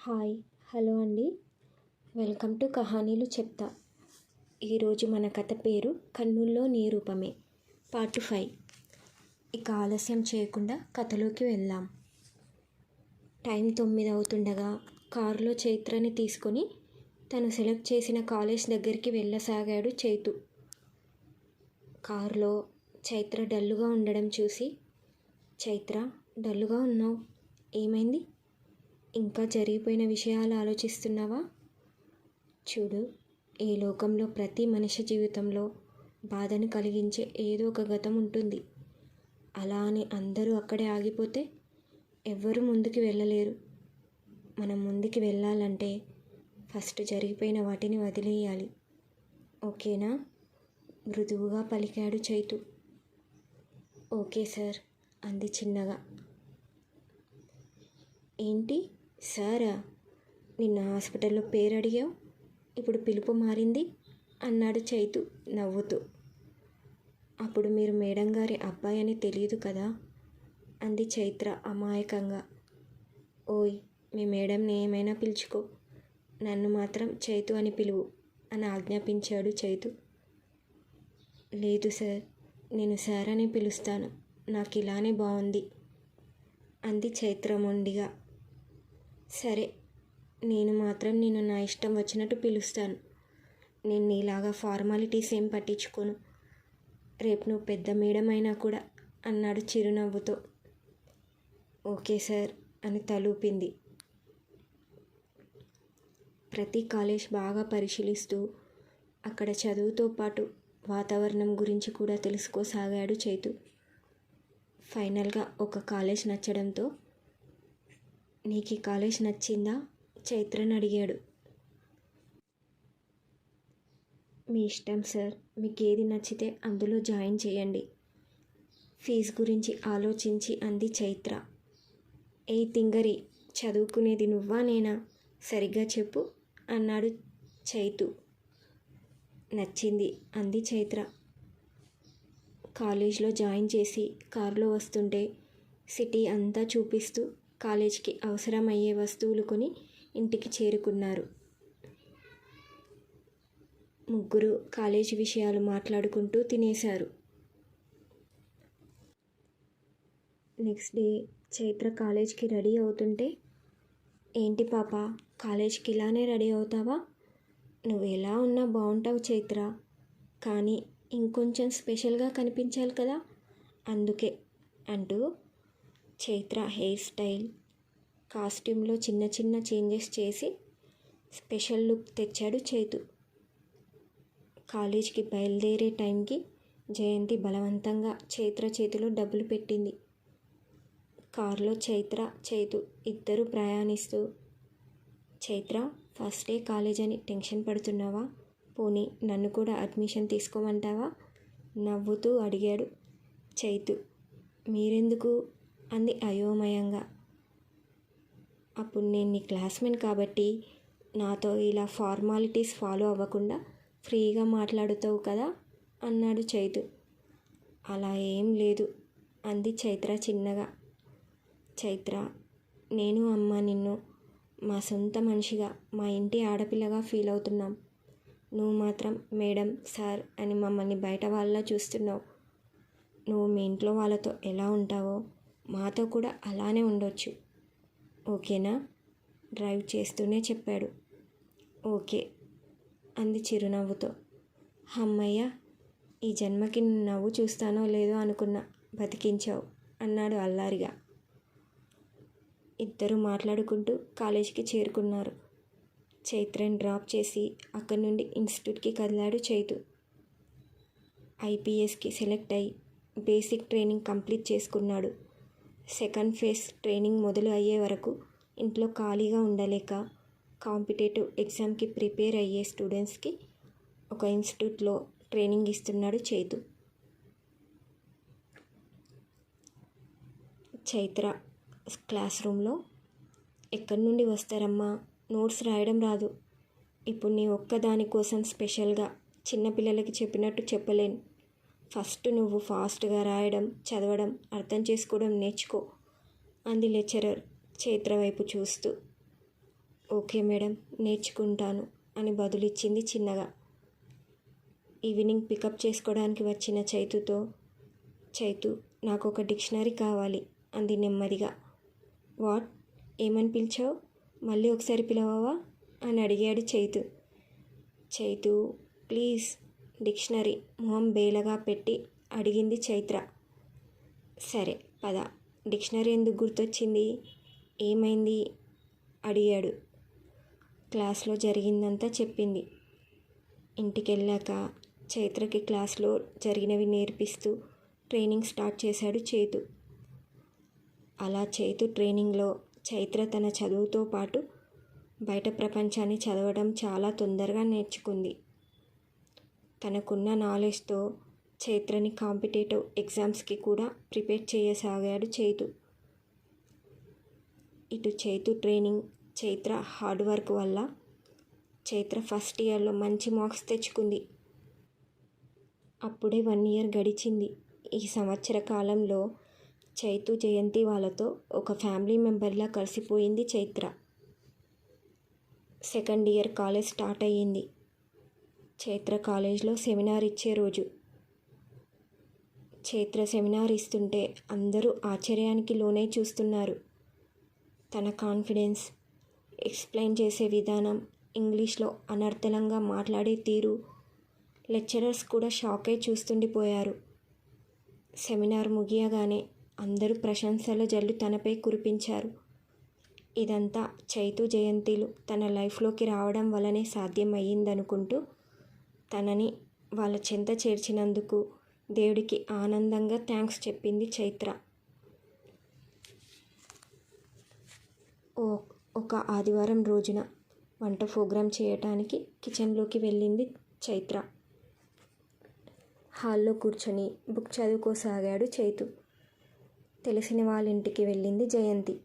Hi hello అండి. Welcome to కహానీలు చెప్తా. ఈరోజు మన కథ పేరు కన్నుల్లో నీ రూపమే పార్ట్ ఫైవ్. ఇక ఆలస్యం చేయకుండా కథలోకి వెళ్దాం. టైం తొమ్మిది అవుతుండగా కారులో చైత్రని తీసుకొని తను సెలెక్ట్ చేసిన కాలేజ్ దగ్గరికి వెళ్ళసాగాడు చైతు. కారులో చైత్ర డల్లుగా ఉండడం చూసి చైత్ర డల్లుగా ఉన్నావు? ఏమైంది? ఇంకా జరిగిపోయిన విషయాలు ఆలోచిస్తున్నావా? చూడు ఈ లోకంలో ప్రతి మనిషి జీవితంలో బాధను కలిగించే ఏదో ఒక గతం ఉంటుంది. అలా అని అందరూ అక్కడే ఆగిపోతే ఎవ్వరూ ముందుకు వెళ్ళలేరు. మనం ముందుకు వెళ్ళాలంటే ఫస్ట్ జరిగిపోయిన వాటిని వదిలేయాలి. ఓకేనా? మృదువుగా పలికాడు చైతు. ఓకే సార్ అంది చిన్నగా. ఏంటి? సారా నిన్న హాస్పిటల్లో పేరు అడిగావు ఇప్పుడు పిలుపు మారింది? అన్నాడు చైతు నవ్వుతూ. అప్పుడు మీరు మేడం గారి అబ్బాయి అని తెలియదు కదా? అంది చైత్ర అమాయకంగా. ఓయ్ మీ మేడంని ఏమైనా పిలుచుకో. నన్ను మాత్రం చైతు అని పిలువు అని ఆజ్ఞాపించాడు చైతు. లేదు సార్ నేను సార్ అని పిలుస్తాను. నాకు ఇలానే బాగుంది అంది చైత్ర మొండిగా. సరే నేను మాత్రం నేను నా ఇష్టం వచ్చినట్టు పిలుస్తాను. నేను నీలాగా ఫార్మాలిటీస్ ఏం పట్టించుకోను. రేపు నువ్వు పెద్ద మేడం అయినా కూడా అన్నాడు చిరునవ్వుతో. ఓకే సార్ అని తలూపింది. ప్రతి కాలేజ్ బాగా పరిశీలిస్తూ అక్కడ చదువుతో పాటు వాతావరణం గురించి కూడా తెలుసుకోసాగాడు చైతు. ఫైనల్గా ఒక కాలేజ్ నచ్చడంతో నీకు ఈ కాలేజ్ నచ్చిందా? చైత్రని అడిగాడు. మీ ఇష్టం సార్. మీకు ఏది నచ్చితే అందులో జాయిన్ చేయండి. ఫీజు గురించి ఆలోచించి అంది చైత్ర. ఏ తింగరి చదువుకునేది నువ్వా నేనా? సరిగ్గా చెప్పు అన్నాడు చైతు. నచ్చింది అంది చైత్ర. కాలేజ్లో జాయిన్ చేసి కారులో వస్తుంటే సిటీ అంతా చూపిస్తూ కాలేజ్కి అవసరమయ్యే వస్తువులు కొని ఇంటికి చేరుకున్నారు. ముగ్గురు కాలేజీ విషయాలు మాట్లాడుకుంటూ తినేశారు. నెక్స్ట్ డే చైత్ర కాలేజ్కి రెడీ అవుతుంటే ఏంటి పాప కాలేజ్కి ఇలానే రెడీ అవుతావా? నువ్వు ఎలా ఉన్నా బాగుంటావు చైత్ర. కానీ ఇంకొంచెం స్పెషల్గా కనిపించాలి కదా అందుకే అంటూ చైత్ర హెయిర్ స్టైల్ కాస్ట్యూమ్లో చిన్న చిన్న చేంజెస్ చేసి స్పెషల్ లుక్ తెచ్చాడు చైతు. కాలేజ్కి బయలుదేరే టైంకి జయంతి బలవంతంగా చైత్ర చేతిలో డబ్బులు పెట్టింది. కారులో చైత్ర చైతు ఇద్దరు ప్రయాణిస్తూ చైత్ర ఫస్ట్ డే కాలేజ్ అని టెన్షన్ పడుతున్నావా? పోనీ నన్ను కూడా అడ్మిషన్ తీసుకోమంటావా? నవ్వుతూ అడిగాడు చైతు. మీరెందుకు? అంది అయోమయంగా. అప్పుడు నేను నీ క్లాస్మేట్ కాబట్టి నాతో ఇలా ఫార్మాలిటీస్ ఫాలో అవ్వకుండా ఫ్రీగా మాట్లాడుతావు కదా అన్నాడు చైతు. అలా ఏం లేదు అంది చైత్ర చిన్నగా. చైత్ర నేను అమ్మ నిన్ను మా సొంత మనిషిగా మా ఇంటి ఆడపిల్లగా ఫీల్ అవుతున్నాం. నువ్వు మాత్రం మేడం సార్ అని మమ్మల్ని బయట వాళ్ళ చూస్తున్నావు. నువ్వు మీ ఇంట్లో వాళ్ళతో ఎలా ఉంటావో మాతో కూడా అలానే ఉండొచ్చు. ఓకేనా? డ్రైవ్ చేస్తూనే చెప్పాడు. ఓకే. అంది చిరునవ్వుతో. అమ్మయ్య ఈ జన్మకి నవ్వు చూస్తానో లేదో అనుకున్నా. బతికించావు అన్నాడు అల్లారిగా. ఇద్దరు మాట్లాడుకుంటూ కాలేజీకి చేరుకున్నారు. చైత్రని డ్రాప్ చేసి అక్కడి నుండి ఇన్స్టిట్యూట్కి కదిలాడు చైతు. ఐపీఎస్కి సెలెక్ట్ అయ్యి బేసిక్ ట్రైనింగ్ కంప్లీట్ చేసుకున్నాడు. సెకండ్ ఫేజ్ ట్రైనింగ్ మొదలు అయ్యే వరకు ఇంట్లో ఖాళీగా ఉండలేక కాంపిటేటివ్ ఎగ్జామ్కి ప్రిపేర్ అయ్యే స్టూడెంట్స్కి ఒక ఇన్స్టిట్యూట్లో ట్రైనింగ్ ఇస్తున్నాడు చైతు. చైత్ర క్లాస్ రూమ్లో ఎక్కడి నుండి వస్తారమ్మా? నోట్స్ రాయడం రాదు. ఇప్పుడు నీ ఒక్కదాని కోసం స్పెషల్గా చిన్నపిల్లలకి చెప్పినట్టు చెప్పలేను. ఫస్ట్ నువ్వు ఫాస్ట్గా రాయడం చదవడం అర్థం చేసుకోవడం నేర్చుకో అంది లెక్చరర్ చైత్ర వైపు చూస్తూ. ఓకే మేడం నేర్చుకుంటాను అని బదులిచ్చింది చిన్నగా. ఈవినింగ్ పికప్ చేసుకోవడానికి వచ్చిన చైతుతో చైతు నాకు ఒక డిక్షనరీ కావాలి అంది నెమ్మదిగా. వాట్? ఏమని పిలిచావు? మళ్ళీ ఒకసారి పిలవవా? అని అడిగాడు చైతు. చైతు ప్లీజ్ డిక్షనరీ మొహం బేలగా పెట్టి అడిగింది చైత్ర. సరే పద. డిక్షనరీ ఎందుకు గుర్తొచ్చింది? ఏమైంది? అడిగాడు. క్లాస్లో జరిగిందంతా చెప్పింది. ఇంటికి వెళ్ళాక చైత్రకి క్లాస్లో జరిగినవి నేర్పిస్తూ ట్రైనింగ్ స్టార్ట్ చేశాడు చేతు. అలా చేతు ట్రైనింగ్లో చైత్ర తన చదువుతో పాటు బయట ప్రపంచాన్ని చదవడం చాలా తొందరగా నేర్చుకుంది. తనకున్న నాలెడ్జ్తో చైత్రని కాంపిటేటివ్ ఎగ్జామ్స్కి కూడా ప్రిపేర్ చేయసాగాడు చైతు. ఇటు Chaitu training Chaitra hard work వల్ల చైత్ర ఫస్ట్ ఇయర్లో మంచి మార్క్స్ తెచ్చుకుంది. అప్పుడే వన్ ఇయర్ గడిచింది. ఈ సంవత్సర కాలంలో చైతు జయంతి వాళ్ళతో ఒక ఫ్యామిలీ మెంబర్లా కలిసిపోయింది Chaitra. Second year college start అయ్యింది. చైత్ర కాలేజ్లో సెమినార్ ఇచ్చే రోజు. చైత్ర సెమినార్ ఇస్తుంటే అందరూ ఆశ్చర్యానికి లోనై చూస్తున్నారు. తన కాన్ఫిడెన్స్ ఎక్స్ప్లెయిన్ చేసే విధానం ఇంగ్లీష్లో అనర్థలంగా మాట్లాడే తీరు లెక్చరర్స్ కూడా షాకే చూస్తుండిపోయారు. సెమినార్ ముగియగానే అందరూ ప్రశంసల జల్లు తనపై కురిపించారు. ఇదంతా చైతు జయంతిలు తన లైఫ్లోకి రావడం వల్లనే సాధ్యమయ్యిందనుకుంటూ తనని వాళ్ళ చెంత చేర్చినందుకు దేవుడికి ఆనందంగా థ్యాంక్స్ చెప్పింది చైత్ర. ఓ ఒక ఆదివారం రోజున వంట ప్రోగ్రాం చేయటానికి కిచెన్లోకి వెళ్ళింది చైత్ర. హాల్లో కూర్చొని బుక్ చదువుకోసాగాడు చైతు. తెలిసిన వాళ్ళ ఇంటికి వెళ్ళింది జయంతి.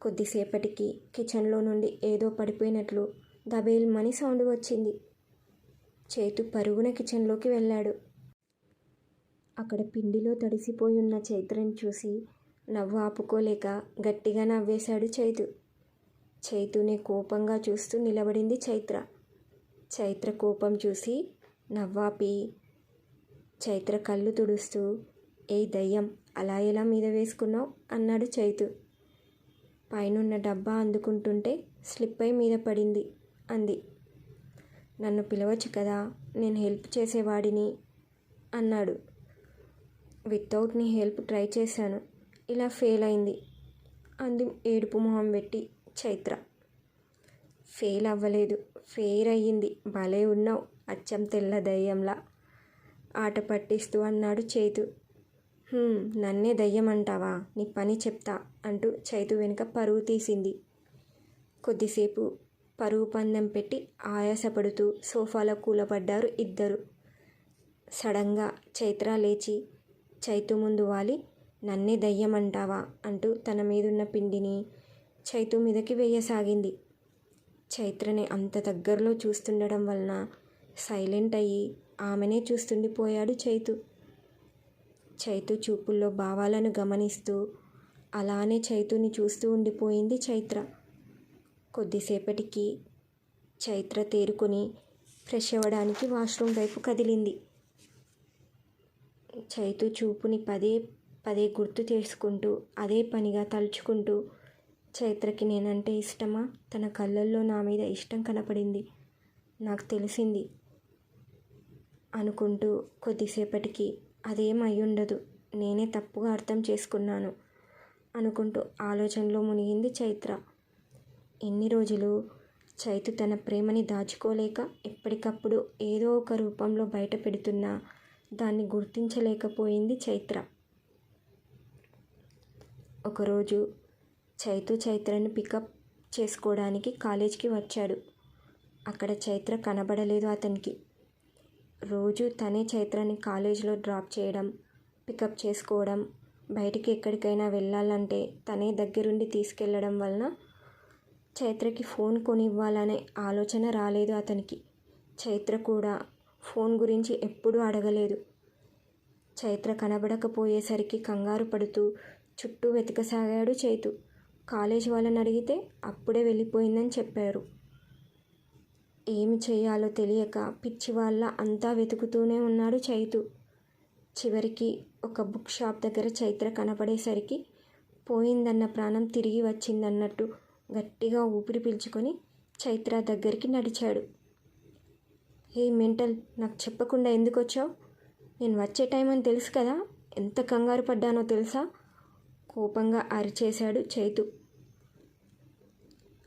కొద్దిసేపటికి కిచెన్లో నుండి ఏదో పడిపోయినట్లు దబేల్మని సౌండ్ వచ్చింది. చైతు పరుగున కిచెన్లోకి వెళ్ళాడు. అక్కడ పిండిలో తడిసిపోయి ఉన్న చైత్రని చూసి నవ్వు ఆపుకోలేక గట్టిగా నవ్వేశాడు చైతు. చైతుని కోపంగా చూస్తూ నిలబడింది చైత్ర. చైత్ర కోపం చూసి నవ్వాపి చైత్ర కళ్ళు తుడుస్తూ ఏ దయ్యం అలా ఎలా మీద వేసుకున్నావు? అన్నాడు చైతు. పైనున్న డబ్బా అందుకుంటుంటే స్లిప్ అయి మీద పడింది అంది. నన్ను పిలవచ్చు కదా నేను హెల్ప్ చేసేవాడిని అన్నాడు. వితౌట్ నీ హెల్ప్ ట్రై చేశాను. ఇలా ఫెయిల్ అయింది. అంది ఏడుపు మొహం పెట్టి చైత్ర. ఫెయిల్ అవ్వలేదు. ఫెయిర్ అయ్యింది. భలే ఉన్నావు. అచ్చం తెల్ల దయ్యంలా. ఆట పట్టిస్తూ అన్నాడు చైతు. నన్నే దయ్యమంటావా నీ పని చెప్తా అంటూ చైతు వెనుక పరువు తీసింది. కొద్దిసేపు పరుగు పందెం పెట్టి ఆయాసపడుతూ సోఫాలో కూలబడ్డారు ఇద్దరు. సడన్గా చైత్ర లేచి చైతు ముందు వాలి నన్నే దయ్యమంటావా? అంటూ తన మీదున్న పిండిని చైతు మీదకి వేయసాగింది. చైత్రని అంత దగ్గరలో చూస్తుండడం వలన సైలెంట్ అయ్యి ఆమెనే చూస్తుండిపోయాడు చైతు. చైతు చూపుల్లో భావాలను గమనిస్తూ అలానే చైతుని చూస్తూ ఉండిపోయింది చైత్ర. కొద్దిసేపటికి చైత్ర తేరుకొని ఫ్రెష్ అవ్వడానికి వాష్రూమ్ వైపు కదిలింది. చైతు చూపుని పదే పదే గుర్తు చేసుకుంటూ అదే పనిగా తలుచుకుంటూ చైత్రకి నేనంటే ఇష్టమా? తన కళ్ళల్లో నా మీద ఇష్టం కనపడింది. నాకు తెలిసింది అనుకుంటూ కొద్దిసేపటికి అదేం అయ్యుండదు. నేనే తప్పుగా అర్థం చేసుకున్నాను అనుకుంటూ ఆలోచనలో మునిగింది చైత్ర. ఎన్ని రోజులు? చైతు తన ప్రేమని దాచుకోలేక ఎప్పటికప్పుడు ఏదో ఒక రూపంలో బయట పెడుతున్నా దాన్ని గుర్తించలేకపోయింది చైత్ర. ఒకరోజు చైతు చైత్రని పికప్ చేసుకోవడానికి కాలేజ్కి వచ్చాడు. అక్కడ చైత్ర కనబడలేదు అతనికి. రోజు తనే చైత్రని కాలేజీలో డ్రాప్ చేయడం పికప్ చేసుకోవడం బయటికి ఎక్కడికైనా వెళ్ళాలంటే తనే దగ్గరుండి తీసుకెళ్ళడం వలన చైత్రకి ఫోన్ కొనివ్వాలనే ఆలోచన రాలేదు అతనికి. చైత్ర కూడా ఫోన్ గురించి ఎప్పుడూ అడగలేదు. చైత్ర కనబడకపోయేసరికి కంగారు పడుతూ చుట్టూ వెతకసాగాడు చైతు. కాలేజ్ వాళ్ళని అడిగితే అప్పుడే వెళ్ళిపోయిందని చెప్పారు. ఏమి చేయాలో తెలియక పిచ్చి వాళ్ళ అంతా వెతుకుతూనే ఉన్నాడు చైతు. చివరికి ఒక బుక్ షాప్ దగ్గర చైత్ర కనపడేసరికి పోయిందన్న ప్రాణం తిరిగి వచ్చిందన్నట్టు గట్టిగా ఊపిరి పీల్చుకొని చైత్ర దగ్గరికి నడిచాడు. ఏ మెంటల్ నాకు చెప్పకుండా ఎందుకు వచ్చావు నేను వచ్చే టైం అని తెలుసు కదా ఎంత కంగారు పడ్డానో తెలుసా? కోపంగా అరిచేశాడు చైతు.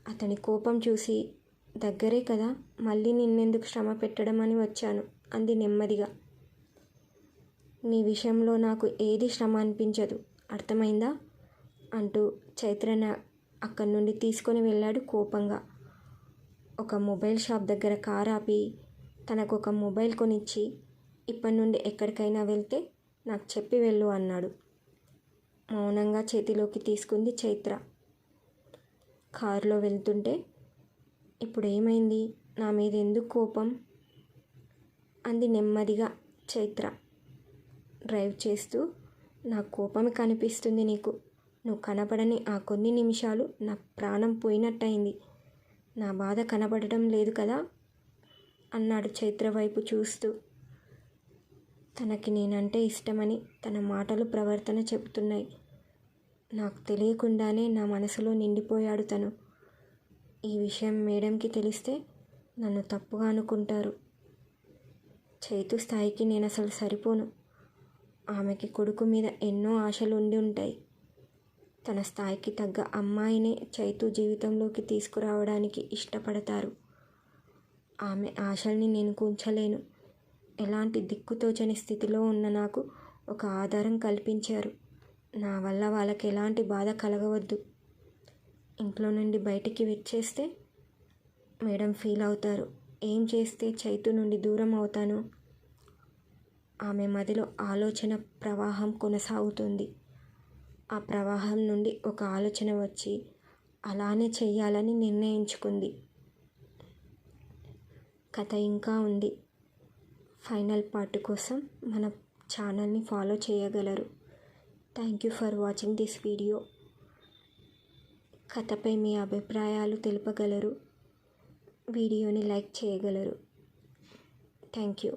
అతని కోపం చూసి దగ్గరే కదా మళ్ళీ నిన్నెందుకు శ్రమ పెట్టడం అని వచ్చాను అంది నెమ్మదిగా. నీ విషయంలో నాకు ఏది శ్రమ అనిపించదు అర్థమైందా? అంటూ చైత్రన అక్కడి నుండి తీసుకొని వెళ్ళాడు కోపంగా. ఒక మొబైల్ షాప్ దగ్గర కార్ ఆపి తనకు ఒక మొబైల్ కొనిచ్చి ఇప్పటి నుండి ఎక్కడికైనా వెళ్తే నాకు చెప్పి వెళ్ళు అన్నాడు. మౌనంగా చేతిలోకి తీసుకుంది చైత్ర. కారులో వెళ్తుంటే ఇప్పుడు ఏమైంది? నా మీద ఎందుకు కోపం? అంది నెమ్మదిగా చైత్ర. డ్రైవ్ చేస్తూ నా కోపం కనిపిస్తుంది నీకు. నువ్వు కనపడని ఆ కొన్ని నిమిషాలు నా ప్రాణం పోయినట్టయింది. నా బాధ కనబడటం లేదు కదా? అన్నాడు చైత్ర వైపు చూస్తూ. తనకి నేనంటే ఇష్టమని తన మాటలు ప్రవర్తన చెబుతున్నాయి. నాకు తెలియకుండానే నా మనసులో నిండిపోయాడు తను. ఈ విషయం మేడంకి తెలిస్తే నన్ను తప్పుగా అనుకుంటారు. చైతు స్థాయికి నేను అసలు సరిపోను. ఆమెకి కొడుకు మీద ఎన్నో ఆశలు ఉండి ఉంటాయి. తన స్థాయికి తగ్గ అమ్మాయినే చైతు జీవితంలోకి తీసుకురావడానికి ఇష్టపడతారు. ఆమె ఆశల్ని నేను కూంచలేను. ఎలాంటి దిక్కుతోచని స్థితిలో ఉన్న నాకు ఒక ఆధారం కల్పించారు. నా వల్ల వాళ్ళకి ఎలాంటి బాధ కలగవద్దు. ఇంట్లో నుండి బయటికి వచ్చేస్తే మేడం ఫీల్ అవుతారు. ఏం చేస్తే చైతు నుండి దూరం అవుతాను? ఆమె మదిలో ఆలోచన ప్రవాహం కొనసాగుతుంది. ఆ ప్రవాహం నుండి ఒక ఆలోచన వచ్చి అలానే చెయ్యాలని నిర్ణయించుకుంది. కథ ఇంకా ఉంది. ఫైనల్ పార్ట్ కోసం మన ఛానల్ని ఫాలో చేయగలరు. Thank you for watching this video. కథపై మీ అభిప్రాయాలు తెలుపగలరు. వీడియోని లైక్ చేయగలరు. Thank you.